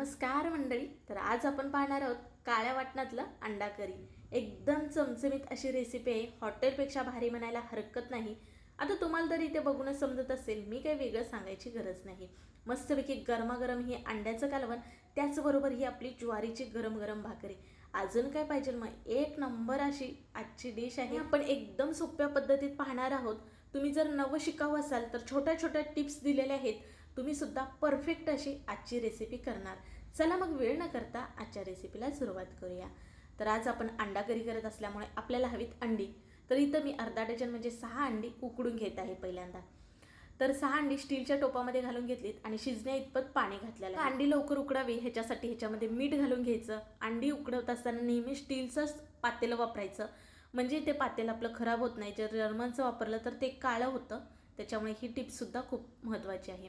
नमस्कार मंडळी. तर आज आपण पाहणार आहोत काळ्या वाटणातलं अंडा करी. एकदम चमचमीत अशी रेसिपी आहे. हॉटेलपेक्षा भारी म्हणायला हरकत नाही. आता तुम्हाला तरी इथे बघूनच समजत असेल मी काही वेगळं सांगायची गरज नाही. मस्तपैकी गरमागरम ही अंड्याचं कालवण त्याचबरोबर ही आपली ज्वारीची गरम गरम भाकरी. अजून काय पाहिजे? मग एक नंबर अशी आजची डिश आहे. आपण एकदम सोप्या पद्धतीत पाहणार आहोत. तुम्ही जर नवं शिकावं असाल तर छोट्या छोट्या टिप्स दिलेल्या आहेत. तुम्ही सुद्धा परफेक्ट अशी आजची रेसिपी करणार. चला मग वेळ न करता आजच्या रेसिपीला सुरुवात करूया. तर आज आपण अंडा करी करत असल्यामुळे आपल्याला हवीत अंडी. तर इथं मी अर्धा डझन म्हणजे सहा अंडी उकडून घेत आहे पहिल्यांदा. तर सहा अंडी स्टीलच्या टोपामध्ये घालून घेतलीत आणि शिजण्या इतपत पाणी घातलेलं अंडी लवकर उकडावी ह्याच्यासाठी ह्याच्यामध्ये मीठ घालून घ्यायचं. अंडी उकडवत असताना नेहमी स्टीलचंच पातेलं वापरायचं. म्हणजे ते पातेलं आपलं खराब होत नाही. जर जर्मनचं वापरलं तर ते काळं होतं. त्याच्यामुळे ही टिप्ससुद्धा खूप महत्त्वाची आहे.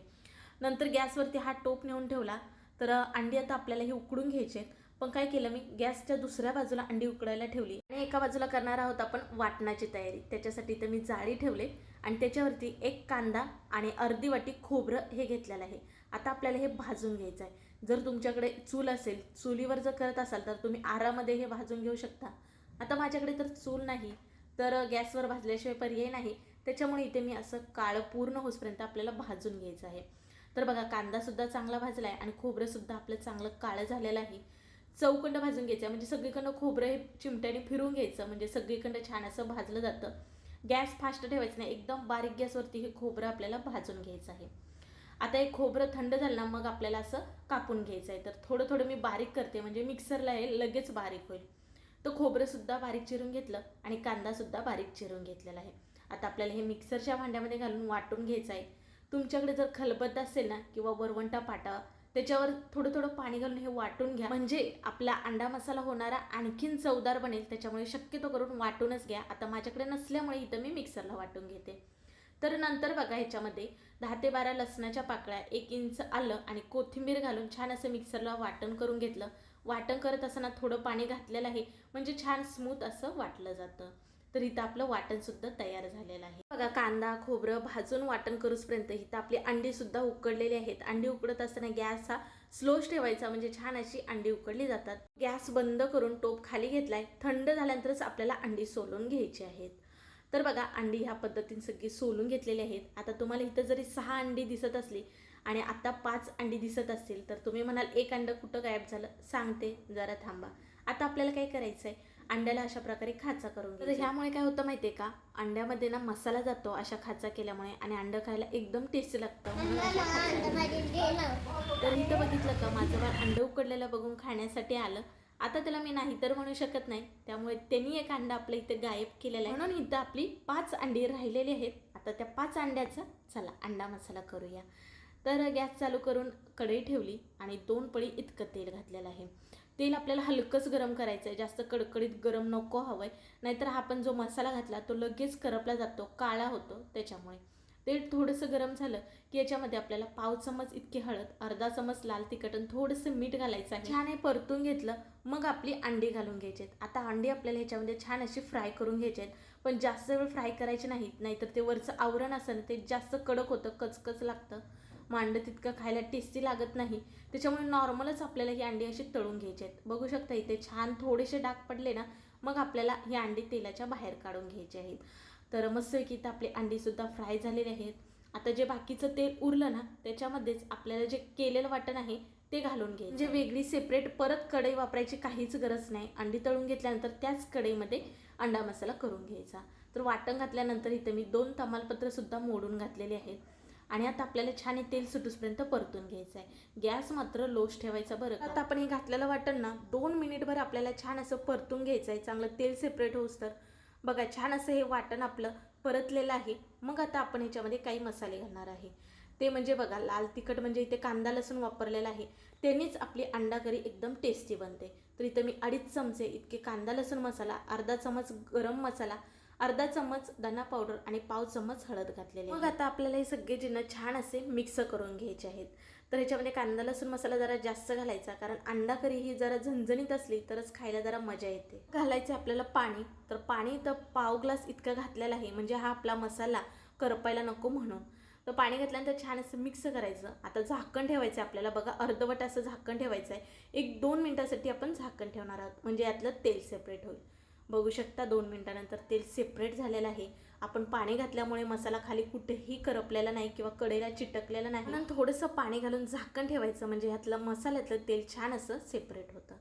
नंतर गॅसवरती हा टोप नेऊन ठेवला तर अंडी आता आपल्याला हे उकडून घ्यायची आहेत. पण काय केलं मी गॅसच्या दुसऱ्या बाजूला अंडी उकडायला ठेवली. आणि एका बाजूला करणार आहोत आपण वाटणाची तयारी. त्याच्यासाठी तर मी जाळी ठेवले आणि त्याच्यावरती एक कांदा आणि अर्धी वाटी खोबरं हे घेतलेलं आहे. आता आपल्याला हे भाजून घ्यायचं आहे. जर तुमच्याकडे चूल असेल चुलीवर जर करत असाल तर तुम्ही आरामध्ये हे भाजून घेऊ शकता. आता माझ्याकडे तर चूल नाही तर गॅसवर भाजल्याशिवाय पर्याय नाही. त्याच्यामुळे इथे मी असं काळं पूर्ण होसपर्यंत आपल्याला भाजून घ्यायचं आहे. तर बघा कांदासुद्धा चांगला भाजला आहे आणि खोबरंसुद्धा आपलं चांगलं काळं झालेलं आहे. चौकंड भाजून घ्यायचं आहे. म्हणजे सगळीकडनं खोबरं हे चिमट्याने फिरून घ्यायचं. म्हणजे सगळीकडं छान असं भाजलं जातं. गॅस फास्ट ठेवायचं नाही. एकदम बारीक गॅसवरती हे खोबरं आपल्याला भाजून घ्यायचं आहे. आता हे खोबरं थंड झालं ना मग आपल्याला असं कापून घ्यायचं आहे. तर थोडं थोडं मी बारीक करते. म्हणजे मिक्सरला हे लगेच बारीक होईल. तर खोबरंसुद्धा बारीक चिरून घेतलं आणि कांदासुद्धा बारीक चिरून घेतलेला आहे. आता आपल्याला हे मिक्सरच्या भांड्यामध्ये घालून वाटून घ्यायचं आहे. तुमच्याकडे जर खलबत्ता असेल ना किंवा वरवंटा पाटा त्याच्यावर थोडं थोडं पाणी घालून हे वाटून घ्या. म्हणजे आपला अंडा मसाला होणारा आणखीन चवदार बनेल त्याच्यामुळे शक्यतो करून वाटूनच घ्या. आता माझ्याकडे नसल्यामुळे इथं मी मिक्सरला वाटून घेते. तर नंतर बघा ह्याच्यामध्ये दहा ते बारा लसणाच्या पाकळ्या एक इंच आलं आणि कोथिंबीर घालून छान असं मिक्सरला वाटण करून घेतलं. वाटण करत असताना थोडं पाणी घातलेलं आहे म्हणजे छान स्मूथ असं वाटलं जातं. तर इथं आपलं वाटणसुद्धा तयार झालेलं आहे. बघा कांदा खोबरं भाजून वाटण करूसपर्यंत इथं आपली अंडीसुद्धा उकडलेली आहेत. अंडी उकडत असताना गॅस हा स्लोच ठेवायचा म्हणजे छान अशी अंडी उकडली जातात. गॅस बंद करून टोप खाली घेतलाय थंड झाल्यानंतरच आपल्याला अंडी सोलून घ्यायची आहेत. तर बघा अंडी ह्या पद्धतीने सगळी सोलून घेतलेली आहेत. आता तुम्हाला इथं जरी सहा अंडी दिसत असली आणि आता पाच अंडी दिसत असतील तर तुम्ही म्हणाल एक अंड कुठं गायब झालं? सांगते जरा थांबा. आता आपल्याला काय करायचं आहे अंड्याला अशा प्रकारे खाचा करून तर ह्यामुळे काय होतं माहिती आहे का? अंड्यामध्ये ना मसाला जातो अशा खाचा केल्यामुळे आणि अंड खायला एकदम टेस्टी लागतं. तर इथं बघितलं का? माझं बाळ अंड उकडलेलं बघून खाण्यासाठी आलं. आता त्याला मी नाही तर म्हणू शकत नाही. त्यामुळे त्यांनी एक अंडा आपल्या इथे गायब केलेला आहे. म्हणून इथं आपली पाच अंडी राहिलेली आहेत. आता त्या पाच अंड्याचा चला अंडा मसाला करूया. तर गॅस चालू करून कढई ठेवली आणि दोन पळी इतकं तेल घातलेलं आहे. तेल आपल्याला हलकंच गरम करायचं आहे जास्त कडकडीत गरम नको हवं आहे नाहीतर आपण जो मसाला घातला तो लगेच करपला जातो काळा होतो त्याच्यामुळे. तेल थोडंसं गरम झालं की याच्यामध्ये आपल्याला पाव चमच इतकी हळद अर्धा चमच लाल तिखट आणि थोडंसं मीठ घालायचं आहे. छान हे परतून घेतलं मग आपली अंडी घालून घ्यायची आहेत. आता अंडी आपल्याला ह्याच्यामध्ये छान अशी फ्राय करून घ्यायची आहेत. पण जास्त वेळ फ्राय करायचे नाहीत नाहीतर ते वरचं आवरण असं ते जास्त कडक होतं कचकच लागतं. मांडं तितकं खायला टेस्टी लागत नाही. त्याच्यामुळे नॉर्मलच आपल्याला ही अंडी अशी तळून घ्यायची आहेत. बघू शकता इथे छान थोडेसे डाग पडले ना मग आपल्याला ही अंडी तेलाच्या बाहेर काढून घ्यायची आहेत. तर मस्त की इथं आपली अंडीसुद्धा फ्राय झालेली आहेत. आता जे बाकीचं तेल उरलं ना त्याच्यामध्येच आपल्याला जे केलेलं वाटण आहे ते घालून घ्यायचं. म्हणजे वेगळी सेपरेट परत कढई वापरायची काहीच गरज नाही. अंडी तळून घेतल्यानंतर त्याच कढईमध्ये अंडा मसाला करून घ्यायचा. तर वाटण घातल्यानंतर इथं मी दोन तमालपत्रसुद्धा मोडून घातलेले आहेत. आणि आता आपल्याला छान हे तेल सुटूसपर्यंत परतून घ्यायचं आहे गॅस मात्र लोश ठेवायचा बरं आता आपण हे घातलेलं वाटण ना दोन मिनिटभर आपल्याला छान असं परतून घ्यायचं आहे चांगलं तेल सेपरेट होऊस तर. बघा छान असं हे वाटण आपलं परतलेलं आहे. मग आता आपण ह्याच्यामध्ये काही मसाले घालणार आहे. ते म्हणजे बघा लाल तिखट म्हणजे इथे कांदा लसूण वापरलेला आहे. त्यांनीच आपली अंडा करी एकदम टेस्टी बनते. तर इथं मी अडीच चमचे इतके कांदा लसूण मसाला अर्धा चमच गरम मसाला अर्धा चमच धना पावडर आणि पाव चमच हळद घातलेली मग आता आपल्याला हे सगळे जिन्नस छान असे मिक्स करून घ्यायचे आहेत. तर ह्याच्यामध्ये कांदा लसूण मसाला जरा जास्त घालायचा कारण अंडा करी ही जरा झणझणीत असली तरच खायला जरा मजा येते. घालायचं आपल्याला पाणी. तर पाणी तर पाव ग्लास इतकं घातलेलं आहे म्हणजे हा आपला मसाला करपायला नको म्हणून. तर पाणी घातल्यानंतर छान असं मिक्स करायचं. आता झाकण ठेवायचं आहे आपल्याला. बघा अर्धवट असं झाकण ठेवायचं आहे. एक दोन मिनटासाठी आपण झाकण ठेवणार आहोत. म्हणजे यातलं तेल सेपरेट होईल. बघू शकता दोन मिनटानंतर तेल सेपरेट झालेलं आहे. आपण पाणी घातल्यामुळे मसाला खाली कुठेही करपलेला नाही किंवा कडेला चिटकलेला नाही. आणि थोडंसं पाणी घालून झाकण ठेवायचं. म्हणजे ह्यातलं मसाल्यातलं तेल छान असं सेपरेट होतं.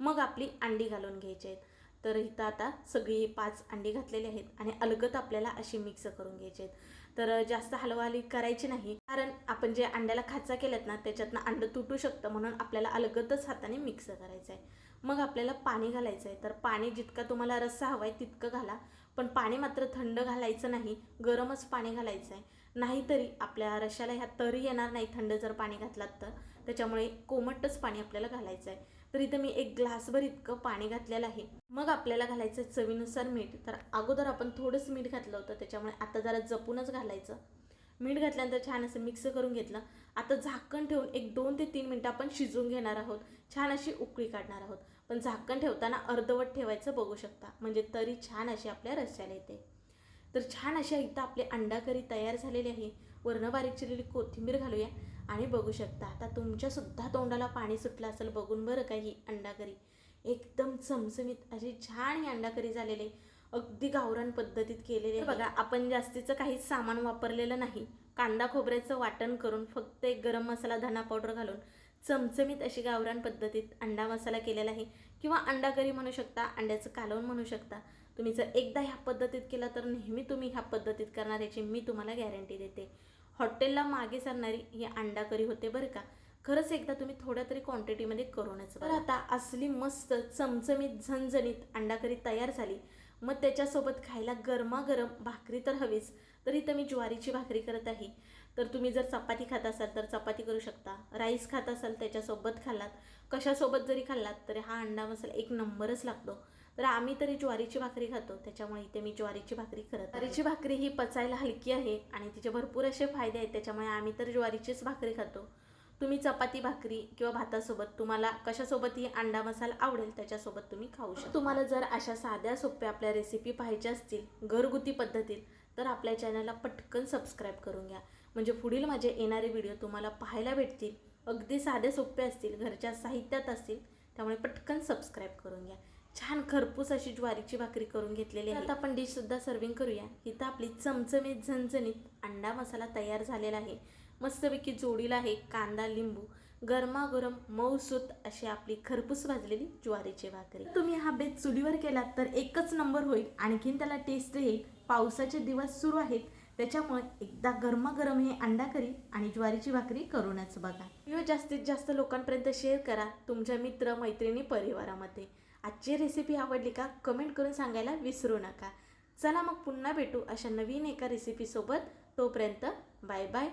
मग आपली अंडी घालून घ्यायची आहेत. तर इथं आता सगळी पाच अंडी घातलेली आहेत आणि अलगत आपल्याला अशी मिक्स करून घ्यायची आहेत. तर जास्त हलवाली करायची नाही कारण आपण जे अंड्याला खाचा केल्यात ना त्याच्यातनं अंड तुटू शकतं म्हणून आपल्याला अलगतच हाताने मिक्स करायचं आहे मग आपल्याला पाणी घालायचं आहे तर पाणी जितका तुम्हाला रस्सा हवा आहे तितकं घाला पण पाणी मात्र थंड घालायचं नाही गरमच पाणी घालायचं आहे नाहीतरी आपल्या रश्याला ह्या तरी येणार नाही थंड जर पाणी घातलात तर त्याच्यामुळे कोमटच पाणी आपल्याला घालायचं आहे तर इथं मी एक ग्लासभर इतकं पाणी घातलेलं आहे. मग आपल्याला घालायचं आहे चवीनुसार मीठ. तर अगोदर आपण थोडंसं मीठ घातलं होतं त्याच्यामुळे आता जरा जपूनच घालायचं. मीठ घातल्यानंतर छान असं मिक्स करून घेतलं. आता झाकण ठेवून एक दोन ते तीन मिनटं आपण शिजवून घेणार आहोत. छान अशी उकळी काढणार आहोत. पण झाकण ठेवताना अर्धवट ठेवायचं बघू शकता. म्हणजे तरी छान अशी आपल्या रस्स्याला येते. तर छान अशा इथं आपली अंडा करी तयार झालेली आहे. वर्ण बारीक चिरलेली कोथिंबीर घालूया. आणि बघू शकता आता तुमच्यासुद्धा तोंडाला पाणी सुटलं असेल बघून बरं का ही अंडा करी एकदम चमचमीत अशी छान ही अंडा करी झालेली आहे. अगदी गावरान पद्धतीत केलेली आहे. बघा आपण जास्तीचं काहीच सामान वापरलेलं नाही. कांदा खोबऱ्याचं वाटण करून फक्त एक गरम मसाला धना पावडर घालून चमचमीत अशी गावरान पद्धतीत अंडा मसाला केलेला आहे. किंवा अंडा करी म्हणू शकता अंड्याचं कालवण म्हणू शकता. तुम्ही जर एकदा ह्या पद्धतीत केला तर नेहमी तुम्ही ह्या पद्धतीत करणार याची मी तुम्हाला गॅरंटी देते. हॉटेलला मागे सरणारी ही अंडा करी होते बरं का? खरंच एकदा तुम्ही थोड्या तरी क्वांटिटीमध्ये करूनच तर आता असली मस्त चमचमीत झणझणीत अंडा करी तयार झाली मग त्याच्यासोबत खायला गरमागरम भाकरी तर हवीच. तर इथं मी ज्वारीची भाकरी करत आहे. तर तुम्ही जर चपाती खात असाल तर चपाती करू शकता. राईस खात असाल त्याच्यासोबत खाल्लात. कशासोबत जरी खाल्लात तरी हा अंडा मसाला एक नंबरच लागतो. तर आम्ही तरी ज्वारीची भाकरी खातो. त्याच्यामुळे इथे मी ज्वारीची भाकरी करत ज्वारीची भाकरी ही पचायला हलकी आहे आणि तिचे भरपूर असे फायदे आहेत. त्याच्यामुळे आम्ही तर ज्वारीचीच भाकरी खातो. तुम्ही चपाती भाकरी किंवा भातासोबत तुम्हाला कशासोबतही अंडा मसाला आवडेल त्याच्यासोबत तुम्ही खाऊ शकता. तुम्हाला जर अशा साध्या सोप्या आपल्या रेसिपी पाहिजे असतील घरगुती पद्धतीत तर आपल्या चॅनलला पटकन सबस्क्राईब करून घ्या. म्हणजे पुढील माझे येणारे व्हिडिओ तुम्हाला पाहायला भेटतील. अगदी साधे सोपे असतील घरच्या साहित्यात असतील त्यामुळे पटकन सबस्क्राईब करून घ्या. छान खरपूस अशी ज्वारीची भाकरी करून घेतलेली आहे. आता आपण डिशसुद्धा सर्विंग करूया. इथं आपली चमचमीत झणझणीत अंडा मसाला तयार झालेला आहे. मस्तपैकी जोडीला आहे कांदा लिंबू गरमागरम मऊसूत अशी आपली खरपूस भाजलेली ज्वारीची भाकरी. तुम्ही हा बेत चुलीवर केलात तर एकच नंबर होईल. आणखीन त्याला टेस्ट येईल पावसाचे दिवस सुरू आहेत. त्याच्यामुळे एकदा गरमागरम हे अंडा करी आणि ज्वारीची भाकरी करूनच बघा. व्हिडिओ जास्तीत जास्त लोकांपर्यंत शेअर करा. तुमच्या मित्र मैत्रिणी परिवारामध्ये. आजची रेसिपी आवडली का कमेंट करून सांगायला विसरू नका. चला मग पुन्हा भेटू अशा नवीन एका रेसिपीसोबत तोपर्यंत बाय बाय